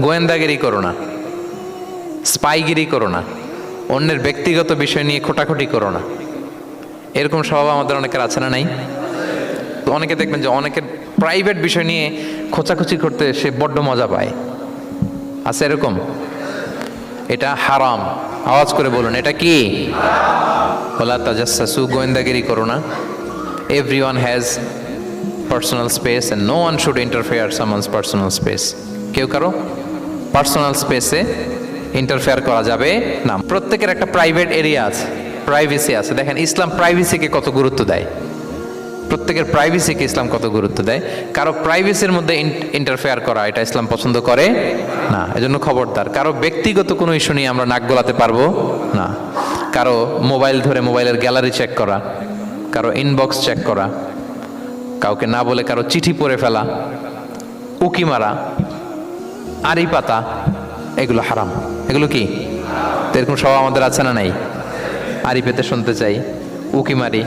গোয়েন্দাগিরি করো না, স্পাইগিরি করো না, অন্যের ব্যক্তিগত বিষয় নিয়ে খোটাখুটি করো না। এরকম স্বভাব আমাদের অনেকের আছে না নাই? তো অনেকে দেখবেন যে অনেকের প্রাইভেট বিষয় নিয়ে খোঁচাখুচি করতে সে বড্ড মজা পায়। আছে এরকম? এটা হারাম। আওয়াজ করে বলুন, এটা কি? বলা তাজাসু গোয়েন্দাগিরি করো না। Every one has personal space no one should interfere summons personal space কেউ কারও? পার্সোনাল স্পেসে ইন্টারফেয়ার করা যাবে না। প্রত্যেকের একটা প্রাইভেট এরিয়া আছে প্রাইভেসি আছে। দেখেন, ইসলাম প্রাইভেসিকে কত গুরুত্ব দেয়? প্রত্যেকের প্রাইভেসিকে ইসলাম কত গুরুত্ব দেয়? কারও প্রাইভেসির মধ্যে ইন্টারফেয়ার করা, এটা ইসলাম পছন্দ করে না। এজন্য খবরদার। কারও ব্যক্তিগত কোনো ইস্যু নিয়ে আমরা নাক গলাতে পারব না। কারও মোবাইল ধরে মোবাইলের গ্যালারি চেক করা, কারও ইনবক্স চেক করা, কাউকে না বলে কারও চিঠি পড়ে ফেলা, উকি মারা আড়ি পাতা, এগুলো হারাম। এগুলো কি? এরকম সব আমাদের আছে না নাই? আরি পেতে শুনতে চাই। উকি মারি।